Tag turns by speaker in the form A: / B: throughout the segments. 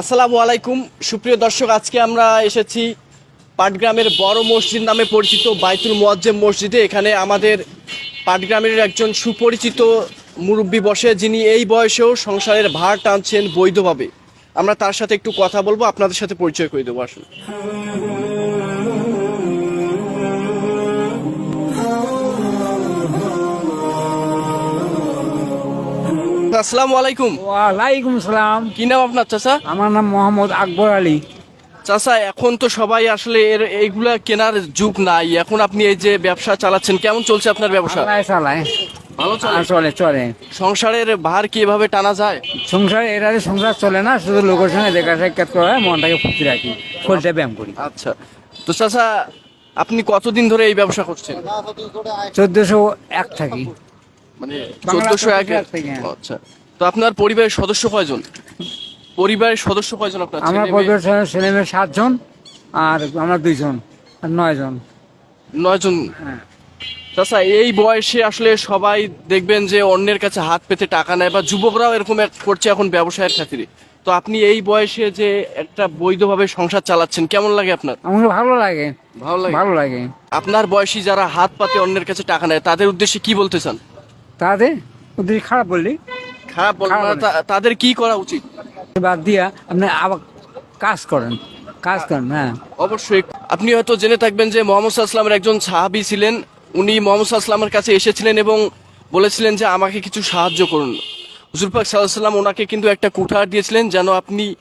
A: আসসালামু আলাইকুম। সুপ্রিয় দর্শক, আজকে আমরা এসেছি পাটগ্রামের বড় মসজিদ নামে পরিচিত বাইতুল মোয়াজ্জেম মসজিদে। এখানে আমাদের পাটগ্রামের একজন সুপরিচিত মুরব্বী বসে, যিনি এই বয়সেও সংসারের ভার টানছেন বৈধভাবে। আমরা তার সাথে একটু কথা বলব, আপনাদের সাথে পরিচয় করে দেবো, আসুন। আসসালামু আলাইকুম।
B: ওয়ালাইকুম সালাম।
A: কি নাম আপনার চাচা?
B: আমার নাম মোহাম্মদ আকবর আলী।
A: চাচা এখন তো সবাই আসলে এর এইগুলা কেনার যুগ নাই। এখন আপনি এই যে ব্যবসা চালাচ্ছেন কেমন চলছে আপনার ব্যবসা?
B: চালায়
A: ভালো
B: আর চলে চলে।
A: সংসারের ভার কি এভাবে টানা যায়?
B: সংসার এরারে সংসার চলে না শুধু লোকের সঙ্গে দেখা সাক্ষাৎ করা হয় মনটাকে ফুর্তি রাখি শরীরটা ব্যায়াম করি।
A: আচ্ছা। তো চাচা আপনি কতদিন ধরে এই ব্যবসা করছেন?
B: চোদ্দশো এক থাকি।
A: মানে চোদ্দশো এক
B: 1401 থেকে।
A: আচ্ছা। তো আপনার পরিবারের সদস্য কয়জন? পরিবারের সদস্য কয়জন আপনার
B: আমার
A: ছেলে, মেয়ে?
B: পরিবার ছেলে মেয়ে সাতজন আর আমরা দুইজন আর নয়জন।
A: নয়জন?
B: হ্যাঁ।
A: এই বয়সে আসলে সবাই দেখবেন যে অন্যের কাছে হাত পেতে টাকা নেয় বা যুবকরাও এরকম এক করছে এখন ব্যবসায়ের খাতিরে। তো আপনি এই বয়সে যে একটা বৈধভাবে সংসার চালাচ্ছেন কেমন লাগে আপনার?
B: আমাকে ভালো লাগে।
A: ভালো লাগে?
B: ভালো লাগে।
A: আপনার বয়সী যারা হাত পাতে অন্যের কাছে টাকা নেয় তাদের উদ্দেশ্যে কি বলতে চান?
B: তাতে ওদের খারাপ বললি
A: খারাপ বলব না, তা- তাদের কি করা উচিত?
B: বাদ দিয়া আপনি আবার কাজ করেন কাজ করেন হ্যাঁ।
A: অবশ্যই। আপনি হয়তো জেনে থাকবেন যে মোহাম্মদ সাল্লামের একজন সাহাবি ছিলেন। উনি মোহাম্মদ সাল্লামের কাছে এসেছিলেন এবং বলেছিলেন যে আমাকে কিছু সাহায্য করুন। হুজুর পাক সাল্লাম ওনাকে কিন্তু একটা কুঠার দিয়েছিলেন যেন আপনি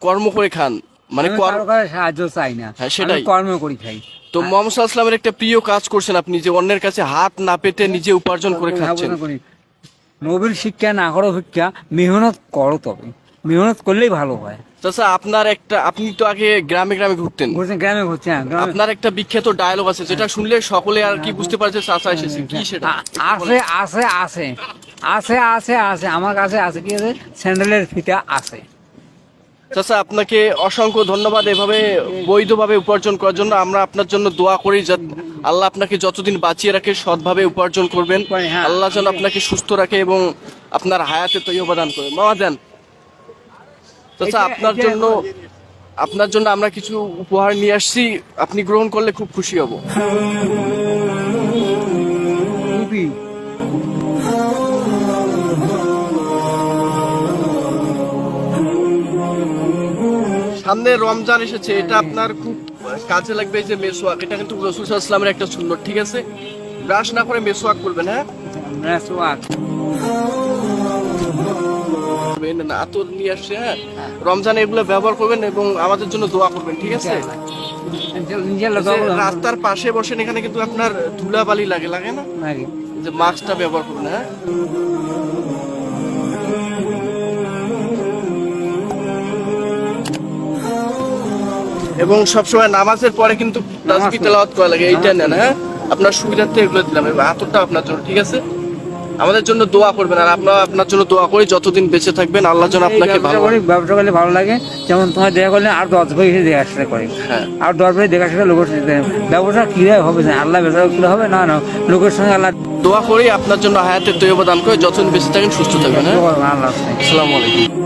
A: কর্ম করে খান। মানে
B: সাহায্য চাই না।
A: হ্যাঁ, সেটাই।
B: কর্ম করি খাই।
A: তো মোহাম্মদ সাল্লামের একটা প্রিয় কাজ করছেন আপনি যে অন্যের কাছে হাত না পেতে নিজে উপার্জন করে খাচ্ছেন।
B: নবীর শিক্ষা না করো শিক্ষা মেহনত করো তবে। মেহনত করলেই ভালো হয়।
A: চাচা আপনার একটা আপনি তো আগে গ্রামে গ্রামে ঘুরতেন।
B: ঘুরছেন গ্রামে ঘুরছে হ্যাঁ,
A: আপনার একটা বিখ্যাত ডায়লগ আছে যেটা শুনলে সকলে আর কি বুঝতে পারছে চাচা এসেছে কি সেটা?
B: আছে আছে আছে আছে আছে আছে আমার কাছে আছে কি আছে? স্যান্ডেলের ফিতা আছে।
A: চাচা আপনাকে অসংখ্য ধন্যবাদ এভাবে বৈধভাবে উপার্জন করার জন্য। আমরা আপনার জন্য দোয়া করি আল্লাহ আপনাকে যতদিন বাঁচিয়ে রাখে সৎভাবে উপার্জন করবেন।
B: হ্যাঁ।
A: আল্লাহ যেন আপনাকে সুস্থ রাখে এবং আপনার হায়াতে তৈরি দান করে। মামা দেন। চাচা আপনার জন্য আপনার জন্য আমরা কিছু উপহার নিয়ে আসছি। আপনি গ্রহণ করলে খুব খুশি হব। সামনে রমজান এসেছে এটা আপনার খুব কাজে লাগবে যে মেসোয়াক। এটা কিন্তু রসুল ইসলামের একটা সুন্দর ঠিক আছে? ব্রাশ না করে মেসোয়াক করবেন হ্যাঁ? করবেন, না আতর নিয়ে আসছে হ্যাঁ? রমজানে এগুলো ব্যবহার করবেন এবং আমাদের জন্য দোয়া করবেন ঠিক আছে? রাস্তার পাশে বসেন এখানে কিন্তু আপনার ধুলাবালি লাগে লাগে না? যে মাস্কটা ব্যবহার করবেন হ্যাঁ? এবং সবসময় নামাজের পরে কিন্তু তাসবি তেলাওয়াত করা লাগে এইটা নেন হ্যাঁ? আপনার সুবিধার্থে এগুলো দিলাম। আতরটা আপনার জন্য ঠিক আছে? আমাদের জন্য দোয়া করবেন আর আপনারা আপনার জন্য দোয়া করি যতদিন বেঁচে থাকবেন আল্লাহ যেন আপনাকে ভালো
B: করি ব্যবসা করলে ভালো লাগে। যেমন তোমার দেখা করলে আর দশ বই এসে দেখা সাথে করে
A: হ্যাঁ।
B: আর দশ বই দেখা সাথে লোকের সাথে ব্যবসা কীভাবে হবে না। আল্লাহ ব্যবসা করলে হবে না না। লোকের সঙ্গে আল্লাহ
A: দোয়া করি আপনার জন্য হায়াতের তৈরি দান করে যতদিন বেঁচে থাকেন সুস্থ থাকবেন হ্যাঁ?
B: আল্লাহ
A: আসসালামু আলাইকুম।